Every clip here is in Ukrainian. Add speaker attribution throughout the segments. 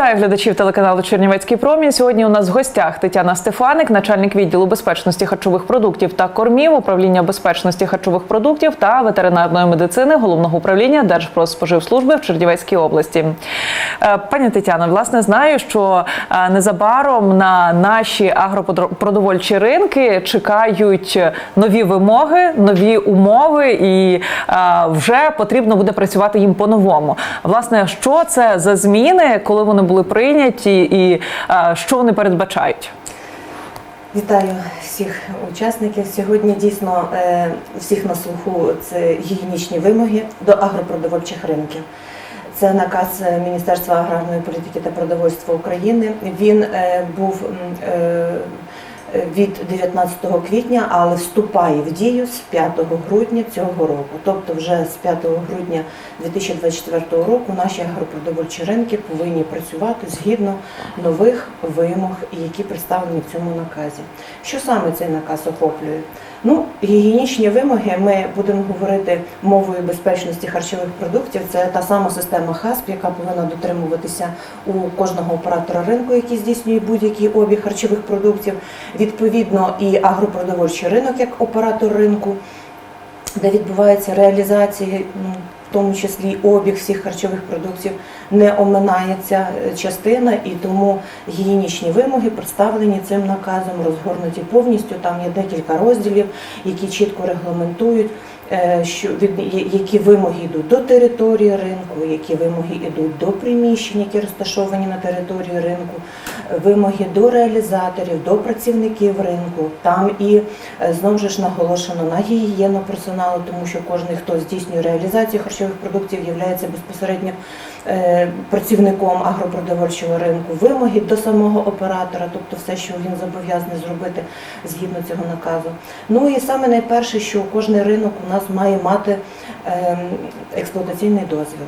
Speaker 1: Вітаю глядачів телеканалу Чернівецький промінь. Сьогодні у нас в гостях Тетяна Стефаник, начальник відділу безпечності харчових продуктів та кормів, управління безпечності харчових продуктів та ветеринарної медицини головного управління Держпродспоживслужби в Чернівецькій області. Е, Пані Тетяно, власне, знаю, що е, незабаром на наші агропродовольчі ринки чекають нові вимоги, нові умови, і е, вже потрібно буде працювати їм по-новому. Власне, що це за зміни, коли вони були прийняті, і е, що вони передбачають?
Speaker 2: Вітаю всіх учасників. Сьогодні дійсно е, всіх на слуху це гігієнічні вимоги до агропродовольчих ринків. Це наказ Міністерства аграрної політики та продовольства України. Він е, був від 19 квітня, але вступає в дію з 5 грудня цього року. Тобто, вже з 5 грудня 2024 року наші агропродовольчі ринки повинні працювати згідно нових вимог, які представлені в цьому наказі. Що саме цей наказ охоплює? Ну, гігієнічні вимоги ми будемо говорити мовою безпечності харчових продуктів. Це та сама система ХАСП, яка повинна дотримуватися у кожного оператора ринку, який здійснює будь-який обіг харчових продуктів. Відповідно, і агропродовольчий ринок як оператор ринку, де відбувається реалізація, тому числі обіг всіх харчових продуктів, не оминається е, частина, і тому гігієнічні вимоги представлені цим наказом, розгорнуті повністю. Там є декілька розділів, які чітко регламентують. Е, Що від які вимоги йдуть до території ринку, які вимоги йдуть до приміщень, які розташовані на території ринку, е, вимоги до реалізаторів, до працівників ринку. Там і е, знову ж наголошено на гігієну персоналу, тому що кожен, хто здійснює реалізацію харчових продуктів, є безпосередньо працівником агропродовольчого ринку, вимоги до самого оператора, тобто все, що він зобов'язаний зробити згідно цього наказу. Ну і саме найперше, що кожен ринок у нас має мати ем, експлуатаційний дозвіл.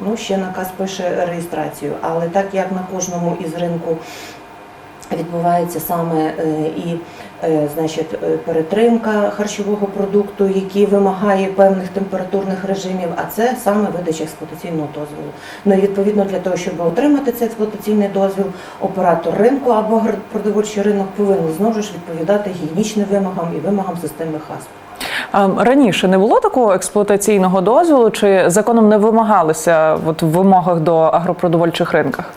Speaker 2: Ну, ще наказ пише реєстрацію, але так як на кожному із ринку відбувається саме е, і е, значить, е, перетримка харчового продукту, який вимагає певних температурних режимів, а це саме видача експлуатаційного дозволу. Ну і відповідно для того, щоб отримати цей експлуатаційний дозвіл, оператор ринку або агропродовольчий ринок повинен знову ж відповідати гігієнічним вимогам і вимогам системи ХАСП.
Speaker 1: Раніше не було такого експлуатаційного дозволу, чи законом не вимагалися от, в вимогах до агропродовольчих ринках?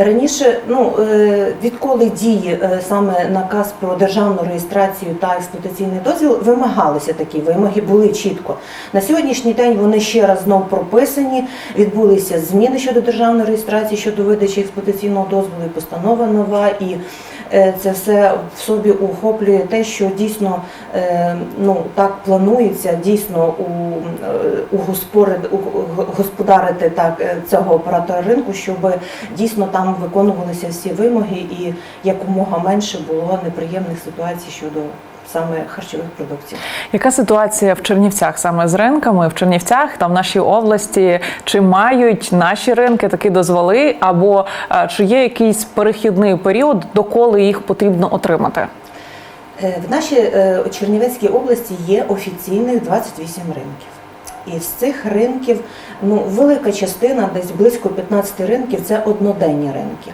Speaker 2: Раніше, ну е, відколи діє е, саме наказ про державну реєстрацію та експлуатаційний дозвіл, вимагалися такі вимоги, були чітко. На сьогоднішній день вони ще раз знов прописані. Відбулися зміни щодо державної реєстрації, щодо видачі експлуатаційного дозволу, і постанова нова, і це все в собі охоплює те, що дійсно е, ну так планується дійсно у, е, госпори- у- господарити так е, цього оператора ринку, щоб дійсно там виконувалися всі вимоги і якомога менше було неприємних ситуацій щодо саме харчових продуктів.
Speaker 1: Яка ситуація в Чернівцях саме з ринками? В Чернівцях та в нашій області чи мають наші ринки такі дозволи, або е, чи є якийсь перехідний період, доколи їх потрібно отримати?
Speaker 2: Е, В нашій е, Чернівецькій області є офіційних 28 ринків. І з цих ринків ну, велика частина, десь близько 15 ринків, це одноденні ринки.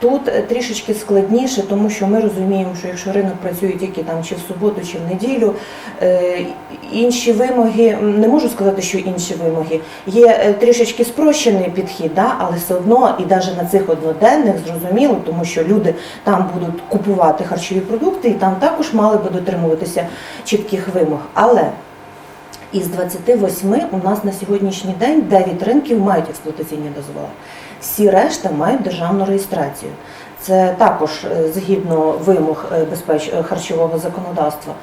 Speaker 2: Тут е, трішечки складніше, тому що ми розуміємо, що якщо ринок працює тільки там чи в суботу, чи в неділю, е, інші вимоги, не можу сказати, що інші вимоги, є е, трішечки спрощений підхід, да, але все одно і навіть на цих одноденних зрозуміло, тому що люди там будуть купувати харчові продукти і там також мали би дотримуватися чітких вимог. Але із 28 у нас на сьогоднішній день 9 ринків мають експлуатаційні дозволи. Всі решта мають державну реєстрацію. Це також е, згідно вимог е, безпеч... е, харчового законодавства.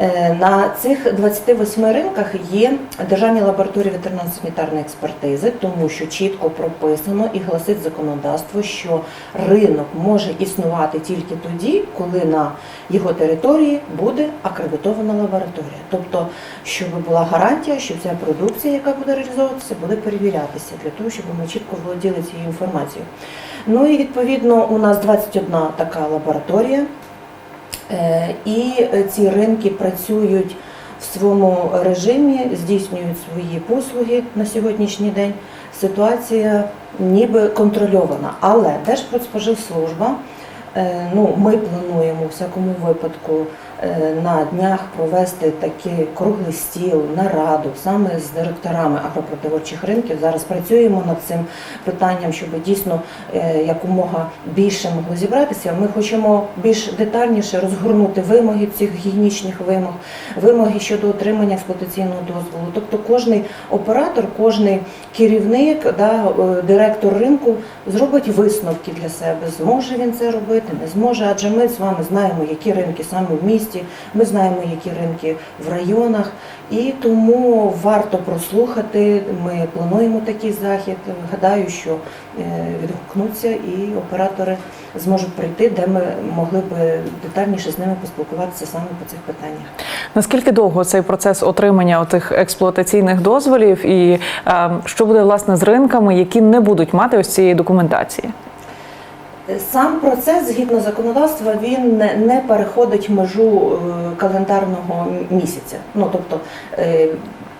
Speaker 2: Е, На цих 28 ринках є державні лабораторії ветеринарно-санітарної експертизи, тому що чітко прописано і гласить законодавство, що ринок може існувати тільки тоді, коли на його території буде акредитована лабораторія. Тобто, щоб була гарантія, що ця продукція, яка буде реалізовуватися, буде перевірятися для того, щоб ми чітко володіли цією інформацією. Ну і відповідно у нас 21 така лабораторія. Е, І ці ринки працюють в своєму режимі, здійснюють свої послуги на сьогоднішній день ситуація ніби контрольована. Але Держпродспоживслужба, е, ну, ми плануємо у всякому випадку на днях провести такий круглий стіл, нараду саме з директорами агропродовольчих ринків. Зараз працюємо над цим питанням, щоб дійсно е, якомога більше могло зібратися. Ми хочемо більш детальніше розгорнути вимоги цих гігієнічних вимог, вимоги щодо отримання експлуатаційного дозволу. Тобто кожний оператор, кожний керівник, да, е, директор ринку зробить висновки для себе. Зможе він це робити, не зможе. Адже ми з вами знаємо, які ринки саме в місті, ми знаємо, які ринки в районах, і тому варто прослухати. Ми плануємо такий захід. Гадаю, що е, відгукнуться і оператори зможуть прийти, де ми могли б детальніше з ними поспілкуватися саме по цих питаннях.
Speaker 1: Наскільки довго цей процес отримання тих експлуатаційних дозволів, і е, що буде власне з ринками, які не будуть мати ось цієї документації?
Speaker 2: Сам процес згідно законодавства він не, переходить межу е, календарного місяця. Ну тобто е,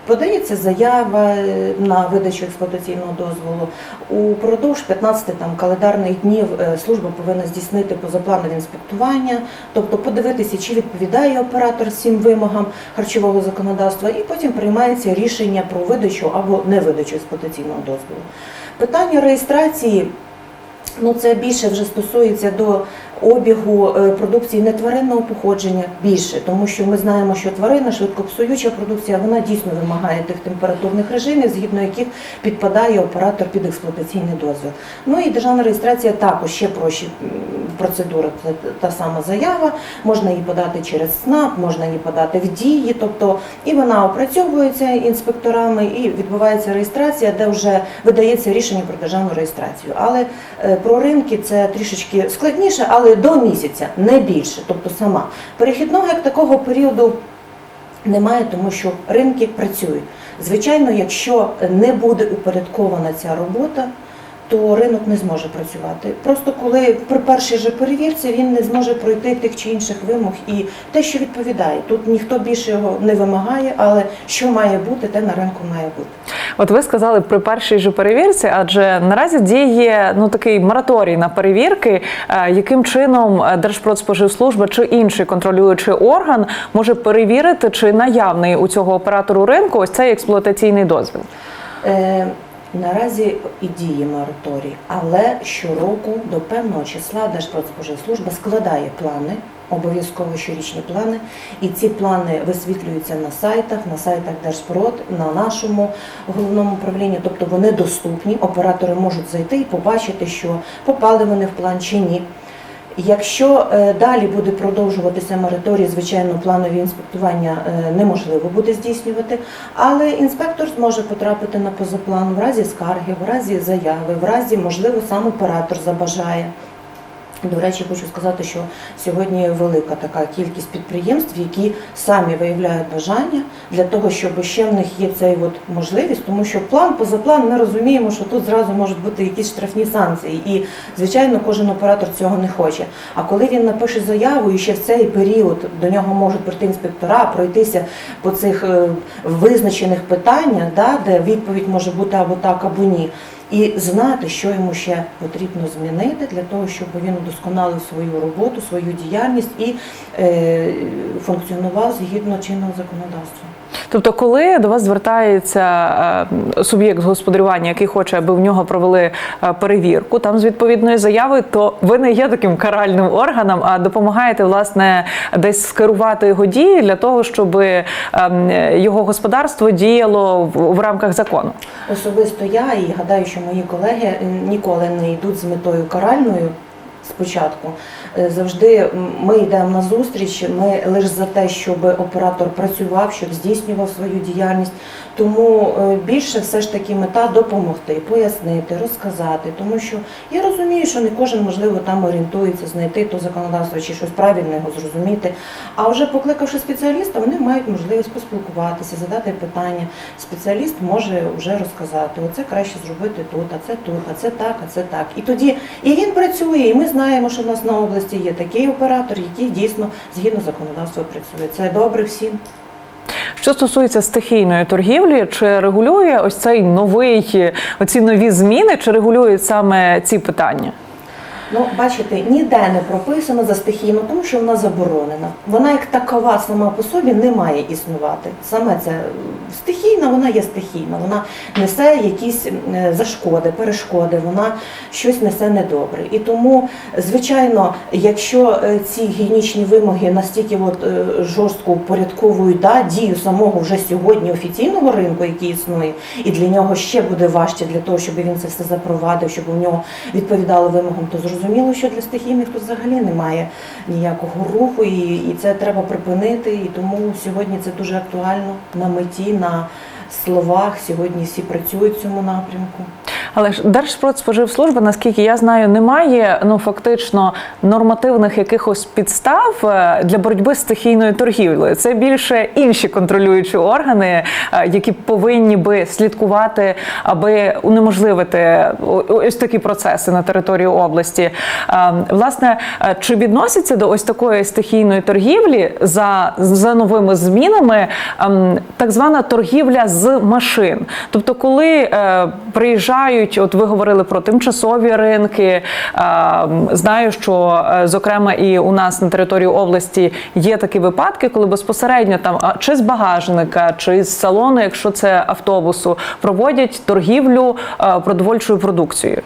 Speaker 2: подається заява е, на видачу експлуатаційного дозволу. Упродовж 15 там календарних днів служба повинна здійснити позапланове інспектування, тобто подивитися, чи відповідає оператор всім вимогам харчового законодавства, і потім приймається рішення про видачу або не видачу експлуатаційного дозволу. Питання реєстрації. Ну, це більше вже стосується до обігу е, продукції нетваринного походження більше, тому що ми знаємо, що тварина швидкопсуюча продукція, вона дійсно вимагає тих температурних режимів, згідно яких підпадає оператор під експлуатаційний дозвіл. Ну і державна реєстрація також ще прощі м, процедура, це та сама заява, можна її подати через СНАП, можна її подати в дії, тобто і вона опрацьовується інспекторами, і відбувається реєстрація, де вже видається рішення про державну реєстрацію. Але е, про ринки це трішечки складніше, але до місяця, не більше, тобто сама. Перехідного як такого періоду немає, тому що ринки працюють. Звичайно, якщо не буде упорядкована ця робота, то ринок не зможе працювати. Просто коли при першій же перевірці він не зможе пройти тих чи інших вимог і те, що відповідає. Тут ніхто більше його не вимагає, але що має бути, те на ринку має бути.
Speaker 1: От ви сказали при першій же перевірці, адже наразі діє ну такий мораторій на перевірки, е, яким чином е, Держпродспоживслужба чи інший контролюючий орган може перевірити, чи наявний у цього оператору ринку ось цей експлуатаційний дозвіл.
Speaker 2: Е, Наразі і діє мораторій, але щороку до певного числа Держпродспоживслужба складає плани, обов'язково щорічні плани, і ці плани висвітлюються на сайтах, на сайтах Держпрод, на нашому головному управлінні. Тобто вони доступні, оператори можуть зайти і побачити, що попали вони в план чи ні. Якщо е, далі буде продовжуватися мораторій, звичайно, планові інспектування е, неможливо буде здійснювати, але інспектор зможе потрапити на позаплан в разі скарги, в разі заяви, в разі, можливо, сам оператор забажає. До речі, хочу сказати, що сьогодні велика така кількість підприємств, які самі виявляють бажання для того, щоб ще в них є цей от можливість, тому що план позаплан ми розуміємо, що тут зразу можуть бути якісь штрафні санкції, і звичайно, кожен оператор цього не хоче. А коли він напише заяву, і ще в цей період до нього можуть прийти інспектора, пройтися по цих е, визначених питаннях, да, де відповідь може бути або так, або ні і знати, що йому ще потрібно змінити для того, щоб він удосконалив свою роботу, свою діяльність і е, функціонував згідно чинного законодавства.
Speaker 1: Тобто, коли до вас звертається е, суб'єкт господарювання, який хоче, аби в нього провели е, перевірку там з відповідною заявою, то ви не є таким каральним органом, а допомагаєте власне десь скерувати його дії для того, щоб е, його господарство діяло в, рамках закону.
Speaker 2: Особисто я і гадаю, що мої колеги ніколи не йдуть з метою каральною. Спочатку завжди ми йдемо на зустріч. Ми лише за те, щоб оператор працював, щоб здійснював свою діяльність. Тому е, більше все ж таки мета допомогти, пояснити, розказати. Тому що я розумію, що не кожен можливо там орієнтується, знайти то законодавство чи щось правильного зрозуміти. А вже покликавши спеціаліста, вони мають можливість поспілкуватися, задати питання. Спеціаліст може вже розказати: оце краще зробити тут, а це тут, а це так, а це так. І тоді і він працює, і ми знаємо, що в нас на області є такий оператор, який дійсно згідно законодавства працює. Це добре всім.
Speaker 1: Що стосується стихійної торгівлі, чи регулює ось цей новий оці нові зміни, чи регулюють саме ці питання?
Speaker 2: Ну, бачите, ніде не прописано за стихійну, тому що вона заборонена. Вона як такова сама по собі не має існувати. Саме це стихійна, вона є стихійна. Вона несе якісь е, зашкоди, перешкоди, вона щось несе недобре. І тому, звичайно, якщо е, ці гігієнічні вимоги настільки от, е, жорстко упорядковують да, дію самого вже сьогодні офіційного ринку, який існує, і для нього ще буде важче для того, щоб він це все запровадив, щоб у нього відповідало вимогам, то зрозуміло, що для стихійних тут взагалі немає ніякого руху, і, і це треба припинити. І тому сьогодні це дуже актуально на меті, на словах. Сьогодні всі працюють в цьому напрямку.
Speaker 1: Але ж Держпродспоживслужба, наскільки я знаю, не має ну фактично нормативних якихось підстав е, для боротьби з стихійною торгівлею. Це більше інші контролюючі органи, е, які повинні би слідкувати, аби унеможливити ось такі процеси на території області. Е, Власне, чи відноситься до ось такої стихійної торгівлі за, за новими змінами ем, так звана торгівля з машин? Тобто, коли е, приїжджають, от ви говорили про тимчасові ринки. Знаю, що е, зокрема і у нас на території області є такі випадки, коли безпосередньо там чи з багажника, чи з салону, якщо це автобусу, проводять торгівлю е, продовольчою продукцією.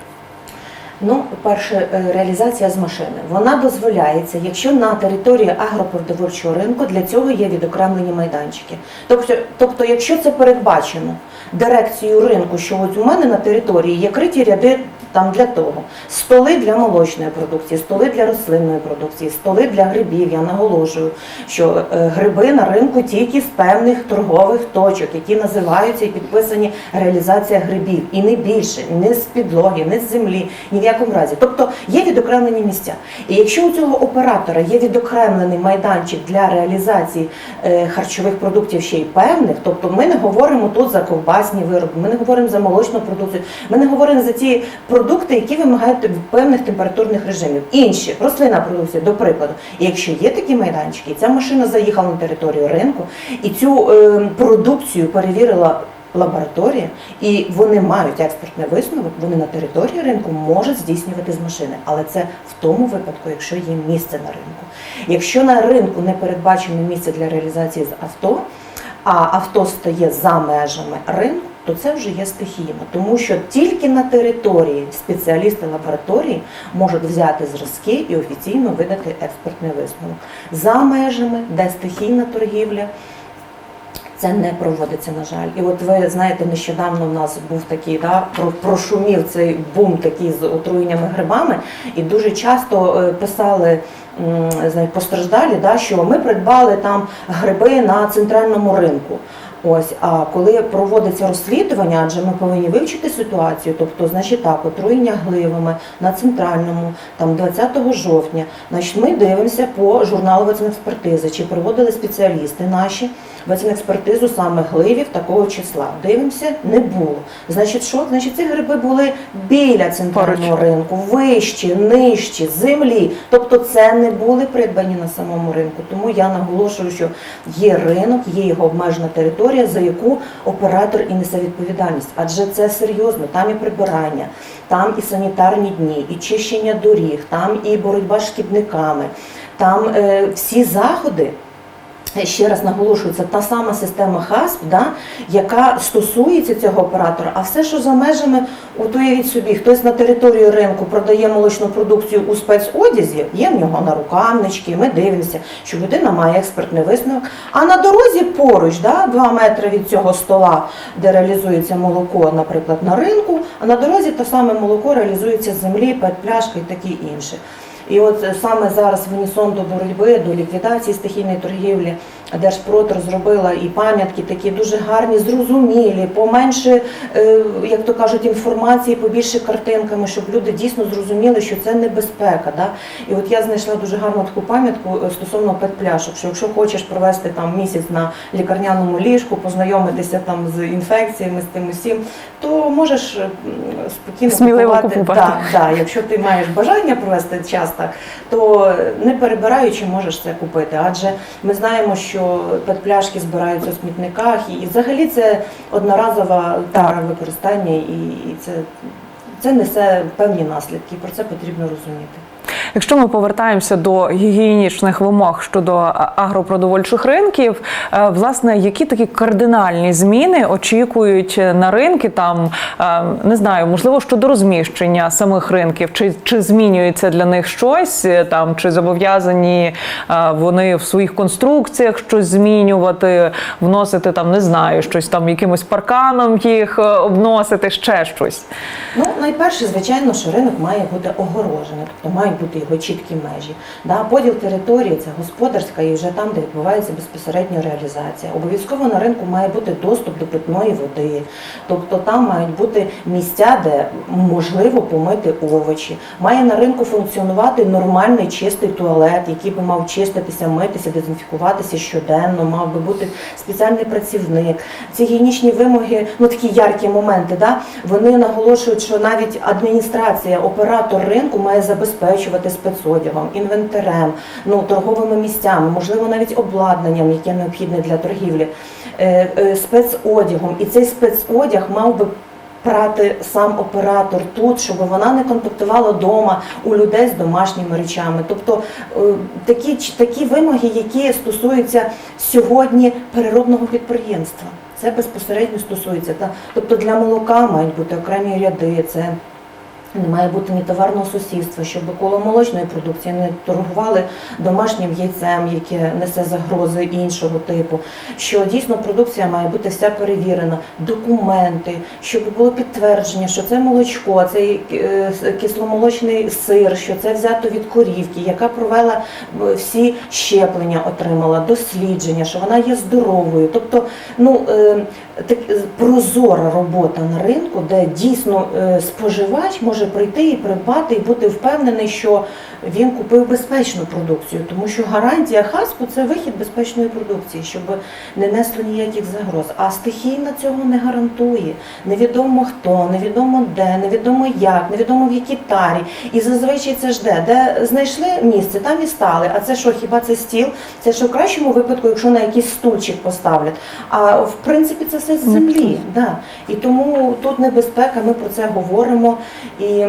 Speaker 2: Ну, перше, е, реалізація з машини. Вона дозволяється, якщо на території агропродовольчого ринку для цього є відокремлені майданчики. Тобто, тобто, якщо це передбачено дирекцією ринку, що от у мене на території є криті ряди там для того, столи для молочної продукції, столи для рослинної продукції, столи для грибів. Я наголошую, що е, гриби на ринку тільки з певних торгових точок, які називаються і підписані реалізація грибів, і не більше, не з підлоги, не з землі, ні якому разі. Тобто є відокремлені місця. І якщо у цього оператора є відокремлений майданчик для реалізації е, харчових продуктів ще й певних, тобто ми не говоримо тут за ковбасні вироби, ми не говоримо за молочну продукцію, ми не говоримо за ті продукти, які вимагають певних температурних режимів. Інші рослинна продукція, до прикладу. І якщо є такі майданчики, ця машина заїхала на територію ринку і цю е, продукцію перевірила. Лабораторія, і вони мають експертний висновок, вони на території ринку можуть здійснювати з машини, але це в тому випадку, якщо є місце на ринку. Якщо на ринку не передбачено місце для реалізації з авто, а авто стає за межами ринку, то це вже є стихійно, тому що тільки на території спеціалісти лабораторії можуть взяти зразки і офіційно видати експертний висновок. За межами, де стихійна торгівля, це не проводиться, на жаль. І от ви знаєте, нещодавно в нас був такий, да, про- прошумів цей бум такий з отруєннями грибами, і дуже часто е, писали м, постраждалі, да, що ми придбали там гриби на центральному ринку. Ось, а коли проводиться розслідування, адже ми повинні вивчити ситуацію, тобто, значить так, отруєння гливами на центральному, там 20 жовтня, значить, ми дивимося по журналу експертизи, чи проводили спеціалісти наші експертизу саме гливів такого числа. Дивимося, не було. Значить, що? Значить, ці гриби були біля центрального
Speaker 1: Поруч.
Speaker 2: ринку, вищі, нижчі, землі. Тобто це не були придбані на самому ринку. Тому я наголошую, що є ринок, є його обмежена територія, за яку оператор і несе відповідальність. Адже це серйозно, там і прибирання, там і санітарні дні, і чищення доріг, там і боротьба з шкідниками, там е, всі заходи. Ще раз наголошую, це та сама система ХАСП, да, яка стосується цього оператора, а все, що за межами, от уявіть собі, хтось на території ринку продає молочну продукцію у спецодязі, є в нього нарукавнички, ми дивимося, що людина має експертний висновок. А на дорозі поруч, да, 2 метри від цього стола, де реалізується молоко, наприклад, на ринку, а на дорозі те саме молоко реалізується з землі, петпляшка і таке інше. І от саме зараз в унісон до боротьби, до ліквідації стихійної торгівлі Держпрод розробила і пам'ятки такі дуже гарні, зрозумілі, поменше, е, як то кажуть, інформації, побільше картинками, щоб люди дійсно зрозуміли, що це небезпека. Да? І от я знайшла дуже гарну таку пам'ятку е, стосовно петпляшок, що якщо хочеш провести там місяць на лікарняному ліжку, познайомитися там з інфекціями, з тим усім, то можеш е, спокійно
Speaker 1: Сміливо
Speaker 2: купувати.
Speaker 1: купувати.
Speaker 2: Да, Да, якщо ти маєш бажання провести час так, то не перебираючи можеш це купити. Адже ми знаємо, що що петпляшки збираються в смітниках, і, взагалі це одноразова тара використання, і це, це несе певні наслідки. Про це потрібно розуміти.
Speaker 1: Якщо ми повертаємося до гігієнічних вимог щодо агропродовольчих ринків, е, власне, які такі кардинальні зміни очікують на ринки? Там е, не знаю, можливо, щодо розміщення самих ринків, чи, чи змінюється для них щось е, там, чи зобов'язані е, вони в своїх конструкціях щось змінювати, вносити там, не знаю, щось там якимось парканом їх е, обносити, ще щось.
Speaker 2: Ну, найперше, звичайно, що ринок має бути огорожений, тобто мають бути його чіткі межі. Да, поділ території це господарська і вже там, де відбувається безпосередньо реалізація. Обов'язково на ринку має бути доступ до питної води, тобто там мають бути місця, де можливо помити овочі. Має на ринку функціонувати нормальний чистий туалет, який би мав чиститися, митися, дезінфікуватися щоденно, мав би бути спеціальний працівник. Ці гігієнічні вимоги, ну такі яркі моменти, да, вони наголошують, що навіть адміністрація, оператор ринку має забезпечувати спецодягом, інвентарем, ну торговими місцями, можливо, навіть обладнанням, яке необхідне для торгівлі, е, е, спецодягом. І цей спецодяг мав би. Прати сам оператор тут, щоб вона не контактувала вдома у людей з домашніми речами. Тобто е, такі, такі вимоги, які стосуються сьогодні переробного підприємства. Це безпосередньо стосується. Тобто для молока мають бути окремі ряди, це не має бути ні товарного сусідства, щоб коло молочної продукції не торгували домашнім яйцем, яке несе загрози іншого типу. Що дійсно продукція має бути вся перевірена, документи, щоб було підтвердження, що це молочко, це е, кисломолочний сир, що це взято від корівки, яка провела е, всі щеплення, отримала дослідження, що вона є здоровою. Тобто, ну е, прозора робота на ринку, де дійсно е, споживач може прийти і придбати і бути впевнений, що він купив безпечну продукцію, тому що гарантія хаспу це вихід безпечної продукції, щоб не несло ніяких загроз. А стихійна цього не гарантує. Невідомо хто, невідомо де, невідомо як, невідомо в якій тарі. І зазвичай це ж де, де знайшли місце, там і стали. А це що, хіба це стіл? Це що в кращому випадку, якщо на якийсь стульчик поставлять. А в принципі це все з землі. Да. І тому тут небезпека, ми про це говоримо. І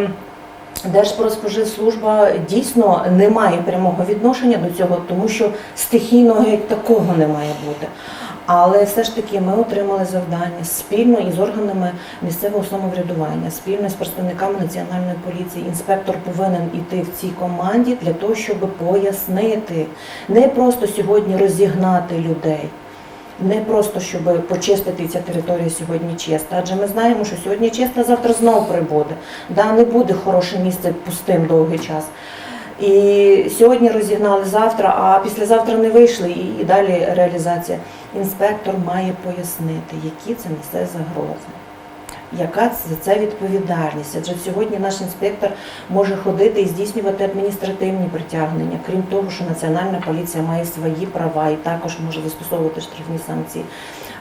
Speaker 2: Держпродспоживслужба дійсно не має прямого відношення до цього, тому що стихійного як такого не має бути. Але все ж таки ми отримали завдання спільно із органами місцевого самоврядування, спільно з представниками національної поліції. Інспектор повинен іти в цій команді для того, щоб пояснити, не просто сьогодні розігнати людей. Не просто щоб почистити ця територія сьогодні чиста, адже ми знаємо, що сьогодні чиста, завтра знову прибуде. Да, не буде хороше місце пустим довгий час. І сьогодні розігнали завтра, а післязавтра не вийшли, і, і далі реалізація. Інспектор має пояснити, які це несе загрози. Яка за це відповідальність? Адже сьогодні наш інспектор може ходити і здійснювати адміністративні притягнення, крім того, що національна поліція має свої права і також може застосовувати штрафні санкції.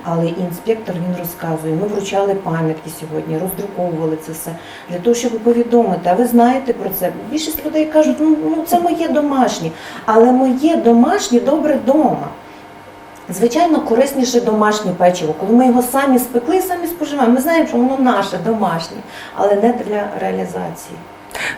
Speaker 2: Але інспектор він розказує. Ми вручали пам'ятки сьогодні, роздруковували це все для того, щоб повідомити. А ви знаєте про це? Більшість людей кажуть, ну, ну це моє домашнє, але моє домашнє добре вдома. Звичайно, корисніше домашнє печиво, коли ми його самі спекли, самі споживаємо. Ми знаємо, що воно наше домашнє, але не для реалізації.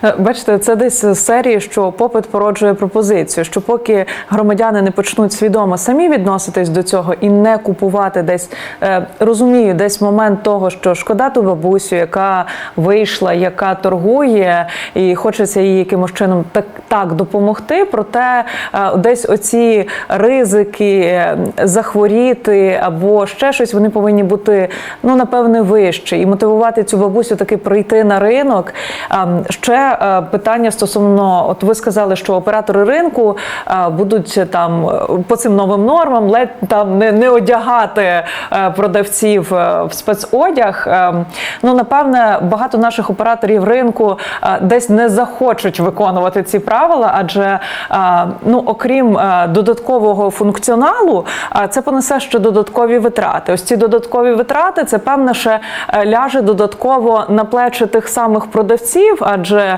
Speaker 1: Е, Бачите, це десь з серії, що попит породжує пропозицію. Що поки громадяни не почнуть свідомо самі відноситись до цього і не купувати десь, е, розумію, десь момент того, що шкода ту бабусю, яка вийшла, яка торгує, і хочеться їй якимось чином так, так допомогти. Проте е, десь оці ризики захворіти або ще щось, вони повинні бути ну напевне вищі і мотивувати цю бабусю таки прийти на ринок. Ем, Е, питання стосовно, от ви сказали, що оператори ринку е, будуть там е, по цим новим нормам ледь там не, не одягати продавців в спецодяг. Ну напевне, багато наших операторів ринку десь не захочуть виконувати ці правила, адже ну окрім додаткового функціоналу, це понесе ще додаткові витрати. Ось ці додаткові витрати це певне ще ляже додатково на плечі тих самих продавців, адже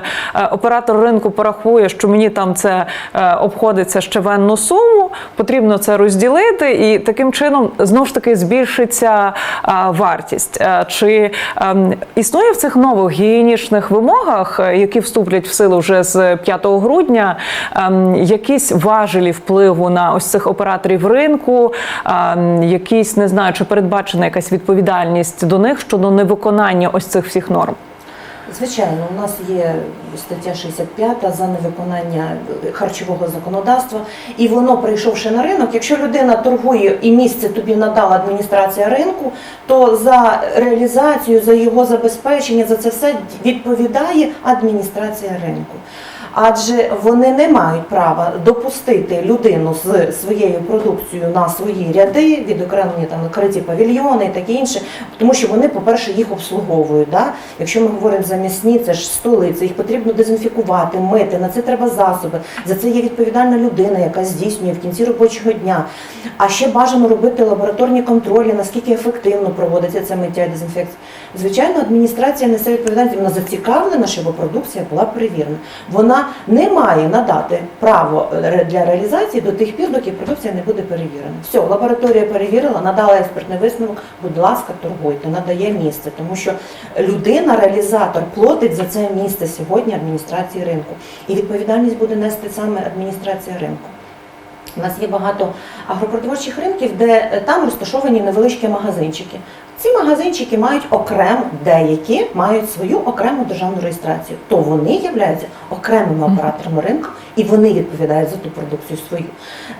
Speaker 1: оператор ринку порахує, що мені там це е, обходиться щевенну суму, потрібно це розділити, і таким чином знову ж таки збільшиться е, вартість. Е, Чи ем, існує в цих нових гігієнічних вимогах, е, які вступлять в силу вже з 5 грудня, ем, якісь важелі впливу на ось цих операторів ринку, ем, якісь не знаю, чи передбачена якась відповідальність до них щодо невиконання ось цих всіх норм?
Speaker 2: Звичайно, у нас є стаття 65 за невиконання харчового законодавства, і воно, прийшовши на ринок, якщо людина торгує і місце тобі надала адміністрація ринку, то за реалізацію, за його забезпечення, за це все відповідає адміністрація ринку. Адже вони не мають права допустити людину з своєю продукцією на свої ряди, відокремлені там накриті павільйони і таке інше, тому що вони, по-перше, їх обслуговують. Да? Якщо ми говоримо за м'ясні, це ж столи, це їх потрібно дезінфікувати, мити, на це треба засоби. За це є відповідальна людина, яка здійснює в кінці робочого дня. А ще бажано робити лабораторні контролі, наскільки ефективно проводиться це миття і дезінфекція. Звичайно, адміністрація несе відповідальність, вона зацікавлена, щоб продукція була перевірена. Вона не має надати право для реалізації до тих пір, доки продукція не буде перевірена. Все, лабораторія перевірила, надала експертний висновок. Будь ласка, торгуйте, надає місце, тому що людина, реалізатор, платить за це місце сьогодні адміністрації ринку, і відповідальність буде нести саме адміністрація ринку. У нас є багато агропродовольчих ринків, де е, там розташовані невеличкі магазинчики. Ці магазинчики мають окремо, деякі мають свою окрему державну реєстрацію. То вони являються окремими операторами ринку і вони відповідають за ту продукцію свою.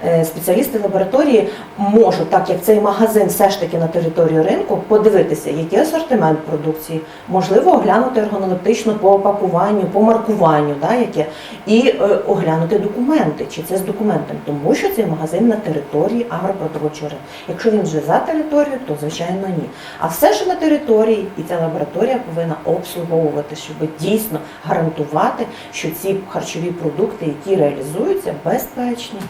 Speaker 2: Е, Спеціалісти лабораторії можуть, так як цей магазин все ж таки на території ринку, подивитися, який асортимент продукції, можливо, оглянути органолептично по опакуванню, по маркуванню, да, яке, і е, оглянути документи, чи це з документом, тому що цей магазин на території агропродовольчого ринку. Якщо він вже за територією, то звичайно ні. А все, що на території, і ця лабораторія повинна обслуговувати, щоб дійсно гарантувати, що ці харчові продукти, які реалізуються, безпечні.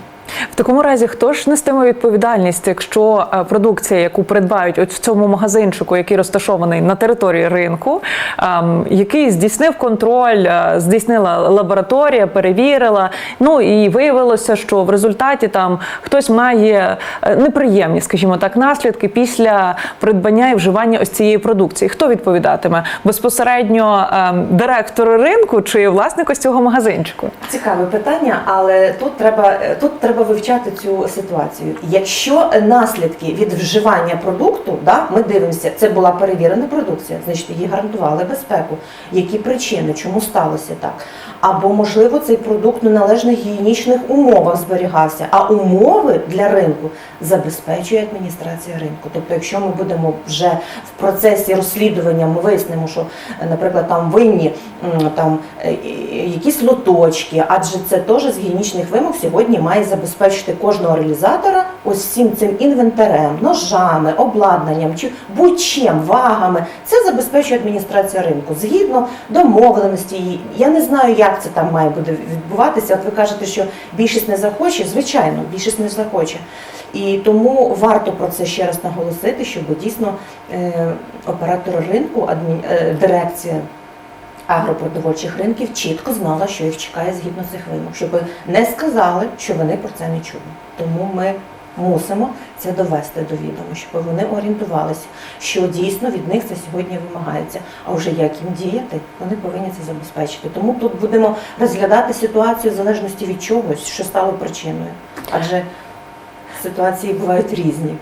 Speaker 1: В такому разі, хто ж нестиме відповідальність, якщо е, продукція, яку придбають от в цьому магазинчику, який розташований на території ринку, ем, який здійснив контроль, е, здійснила лабораторія, перевірила. Ну і виявилося, що в результаті там хтось має е, неприємні, скажімо так, наслідки після придбання і вживання ось цієї продукції. Хто відповідатиме безпосередньо ем, директор ринку чи власник ось цього магазинчику?
Speaker 2: Цікаве питання, але тут треба тут треба вивчати цю ситуацію. Якщо наслідки від вживання продукту, да, ми дивимося, це була перевірена продукція, значить її гарантували безпеку. Які причини, чому сталося так? Або можливо цей продукт в неналежних гігієнічних умовах зберігався, а умови для ринку забезпечує адміністрація ринку. Тобто, якщо ми будемо вже в процесі розслідування, ми вияснимо, що, наприклад, там винні там е, е, якісь лоточки, адже це теж з гігієнічних вимог сьогодні має забезпечити кожного реалізатора ось всім цим інвентарем, ножами, обладнанням чи будь-чим, вагами. Це забезпечує адміністрація ринку згідно домовленості. Я не знаю, як це там має буде відбуватися. От ви кажете, що більшість не захоче. Звичайно, більшість не захоче. І тому варто про це ще раз наголосити, щоб дійсно е, оператор ринку, е, дирекція агропродовольчих ринків чітко знала, що їх чекає згідно цих вимог, щоб не сказали, що вони про це не чули. Тому ми мусимо це довести до відомо, щоб вони орієнтувалися, що дійсно від них це сьогодні вимагається. А вже як їм діяти, вони повинні це забезпечити. Тому тут будемо розглядати ситуацію в залежності від чогось, що стало причиною. Адже ситуації бувають різні.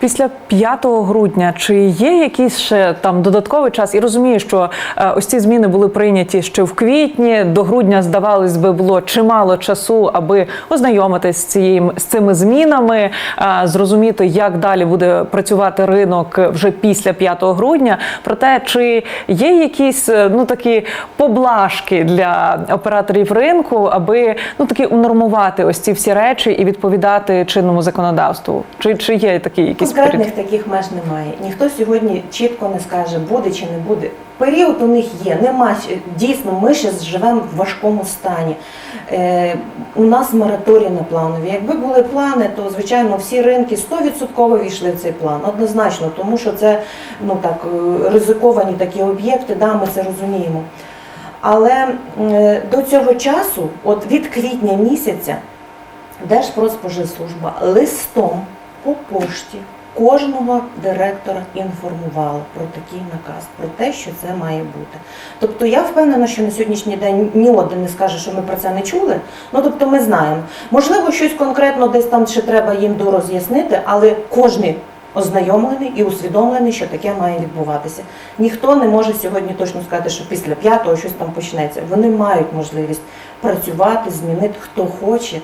Speaker 1: Після 5 грудня чи є якийсь ще там додатковий час? І розумію, що е, ось ці зміни були прийняті ще в квітні. До грудня здавалось би було чимало часу, аби ознайомитись з цією з цими змінами, е, зрозуміти, як далі буде працювати ринок вже після 5 грудня. Проте чи є якісь е, ну такі поблажки для операторів ринку, аби ну таки унормувати ось ці всі речі і відповідати чинному законодавству? Чи, чи є такі якісь
Speaker 2: Конкретних таких меж немає. Ніхто сьогодні чітко не скаже, буде чи не буде. Період у них є. Нема дійсно. Ми ще живемо в важкому стані. Е, у нас мораторій на планові. Якби були плани, то звичайно всі ринки 100% війшли в цей план. Однозначно, тому що це ну так е, ризиковані такі об'єкти. Да, ми це розуміємо. Але е, до цього часу, от від квітня місяця, Держпродспоживслужба листом по пошті кожного директора інформувала про такий наказ, про те, що це має бути. Тобто я впевнена, що на сьогоднішній день ні один не скаже, що ми про це не чули. Ну тобто ми знаємо. Можливо, щось конкретно десь там ще треба їм дороз'яснити, але кожний ознайомлений і усвідомлений, що таке має відбуватися. Ніхто не може сьогодні точно сказати, що після п'ятого щось там почнеться. Вони мають можливість працювати, змінити хто хоче.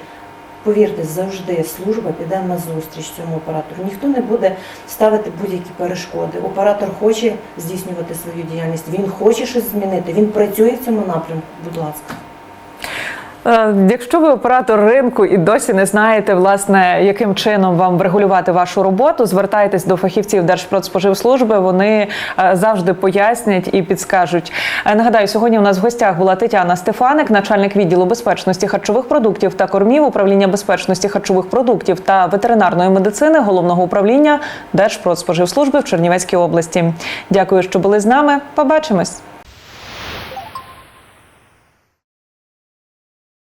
Speaker 2: Повірте, завжди служба піде на зустріч цьому оператору. Ніхто не буде ставити будь-які перешкоди. Оператор хоче здійснювати свою діяльність, він хоче щось змінити, він працює в цьому напрямку. Будь ласка.
Speaker 1: Е, Якщо ви оператор ринку і досі не знаєте, власне, яким чином вам врегулювати вашу роботу, звертайтесь до фахівців Держпродспоживслужби. Вони е, завжди пояснять і підскажуть. Е, Нагадаю, сьогодні у нас в гостях була Тетяна Стефаник, начальник відділу безпечності харчових продуктів та кормів, управління безпечності харчових продуктів та ветеринарної медицини головного управління Держпродспоживслужби в Чернівецькій області. Дякую, що були з нами. Побачимось.